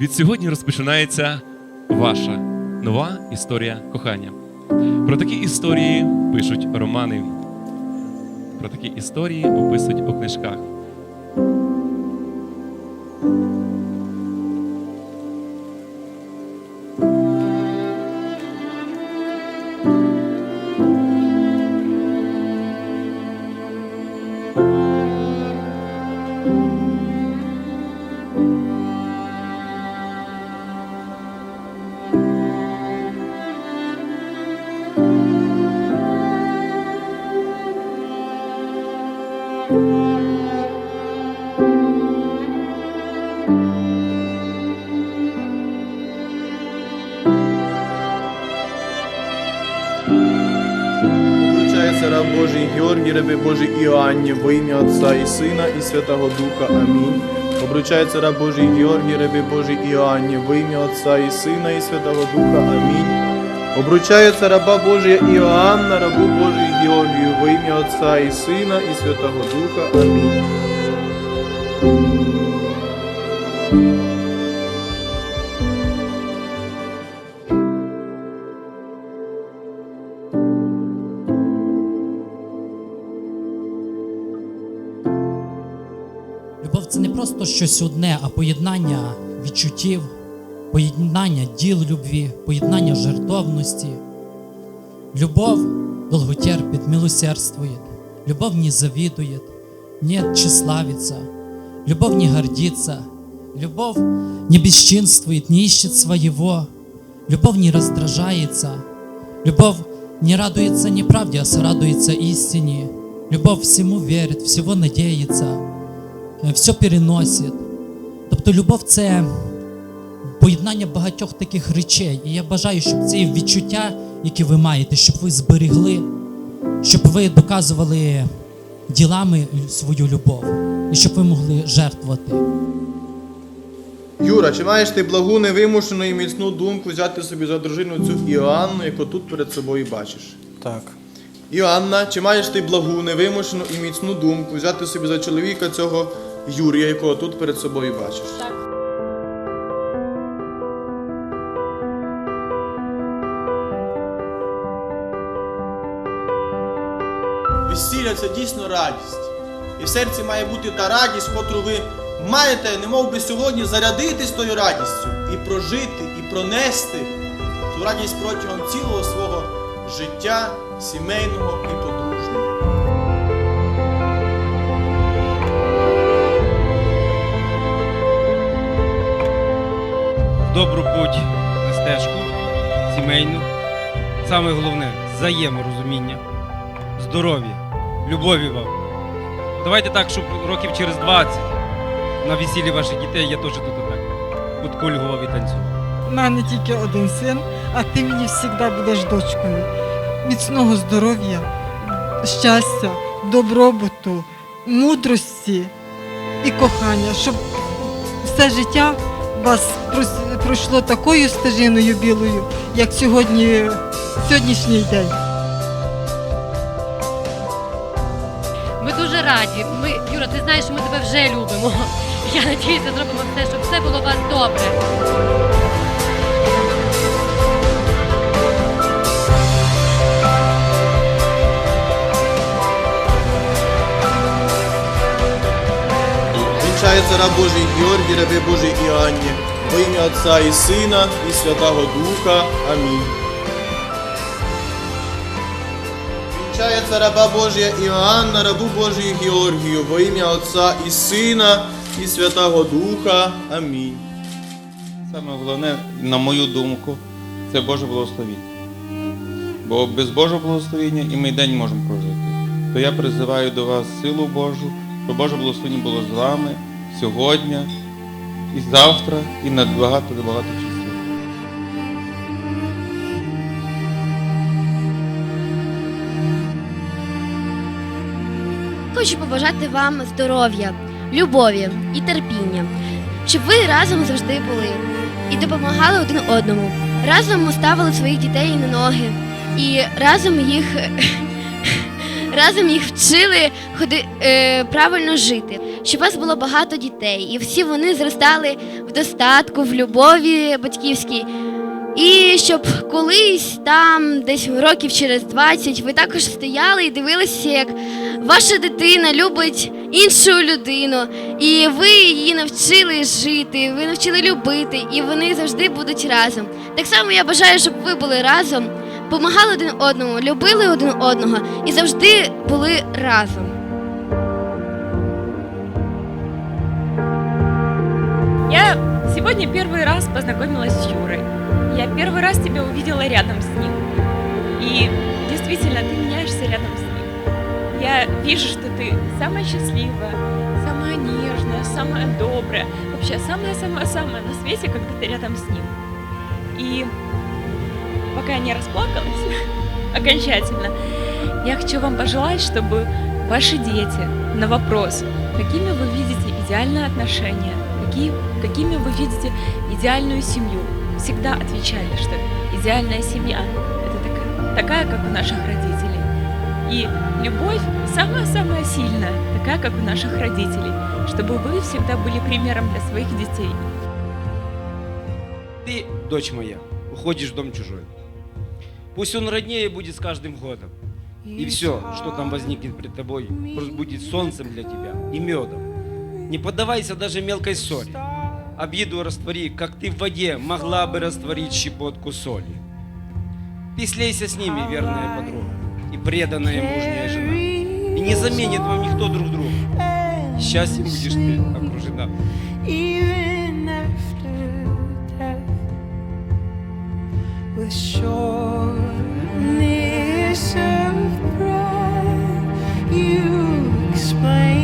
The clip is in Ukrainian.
Від сьогодні розпочинається ваша нова історія кохання. Про такі історії пишуть романи. Про такі історії описують у книжках. Божий раби Божий Іоанні, во ім'я Отця і Сина і Святого Духа. Амінь. Обручається раб Божий Георгій, раби Божий Іоанні, во ім'я Отця і Сина і Святого Духа. Амінь. Обручається раба Божия Іоанна, рабу Божий Георгію, во ім'я Отця і Сина і Святого Духа. Амінь. Щось одне, а поєднання відчуттів, поєднання діл любві, поєднання жертовності. Любов долготерпит, милосердствует. Любовь не завидует, не тщеславится. Любовь не гордится. Любовь не бесчинствует, не ищет своего. Любовь не раздражается. Любовь не радуется неправде, а сорадуется истине. Любовь всему верит, всего надеется все переносить. Тобто любов це поєднання багатьох таких речей. І я бажаю, щоб ці відчуття, які ви маєте, щоб ви зберегли, щоб ви доказували ділами свою любов, і щоб ви могли жертвувати. Юра, чи маєш ти благу, невимушену і міцну думку взяти собі за дружину цю Іоанну, яку тут перед собою бачиш? Так. Іоанна, чи маєш ти благу, невимушену і міцну думку взяти собі за чоловіка цього Юрія, якого тут перед собою бачиш? Так. Весілля це дійсно радість. І в серці має бути та радість, котру ви маєте, немов би сьогодні, зарядитись тою радістю і прожити, і пронести цю радість протягом цілого свого життя, сімейного і подружнього. Добру путь на стежку, сімейну. Саме головне взаєморозуміння, здоров'я, любові вам. Давайте так, щоб років через 20 на весіллі ваших дітей я теж тут отак подкульгував і танцював. У мене тільки один син, а ти мені завжди будеш дочкою. Міцного здоров'я, щастя, добробуту, мудрості і кохання, щоб все життя вас пройшло такою стежиною білою, як сьогодні, сьогоднішній день. Ми дуже раді. Ми, Юра, ти знаєш, ми тебе вже любимо. Я надіюся, зробимо все, щоб все було у вас добре. Раб Божий Георгій, раби Божий Іоанні, во ім'я Отця і Сина і Святого Духа. Амінь. Вінчається раба Божия Іоанна, рабу Божий Георгію, во ім'я Отця і Сина і Святого Духа. Амінь. Саме головне, на мою думку, це Боже благословіння. Бо без Божого благословіння і ми день можемо прожити. То я призиваю до вас силу Божу, щоб Боже благословіння було з вами сьогодні, і завтра, і на багато-багато часів. Хочу побажати вам здоров'я, любові і терпіння, щоб ви разом завжди були і допомагали один одному, разом ставили своїх дітей на ноги і разом їх разом їх вчили ходи, е, правильно жити, щоб у вас було багато дітей, і всі вони зростали в достатку, в любові батьківській. І щоб колись там, десь років через 20, ви також стояли і дивилися, як ваша дитина любить іншу людину, і ви її навчили жити, ви навчили любити, і вони завжди будуть разом. Так само я бажаю, щоб ви були разом, помагали один одному, любили один одного і завжди були разом. Я сегодня первый раз познакомилась с Юрой. Я первый раз тебя увидела рядом с ним. И действительно, ты меняешься рядом с ним. Я вижу, что ты самая счастливая, самая нежная, самая добрая. Вообще, самая-самая-самая на свете, когда ты рядом с ним. И пока я не расплакалась окончательно, я хочу вам пожелать, чтобы ваши дети на вопрос, какими вы видите идеальные отношения, какие, какими вы видите идеальную семью, всегда отвечали, что идеальная семья – это такая, такая, как у наших родителей. И любовь самая-самая сильная, такая, как у наших родителей, чтобы вы всегда были примером для своих детей. Ты, дочь моя, уходишь в дом чужой. Пусть он роднее будет с каждым годом. И все, что там возникнет пред тобой, будет солнцем для тебя и медом. Не поддавайся даже мелкой ссоре. Обиду раствори, как ты в воде могла бы растворить щепотку соли. Ты слейся с ними, верная подруга, и преданная мужняя жена. И не заменит вам никто друг друга. Счастьем будешь ты окружена. Explain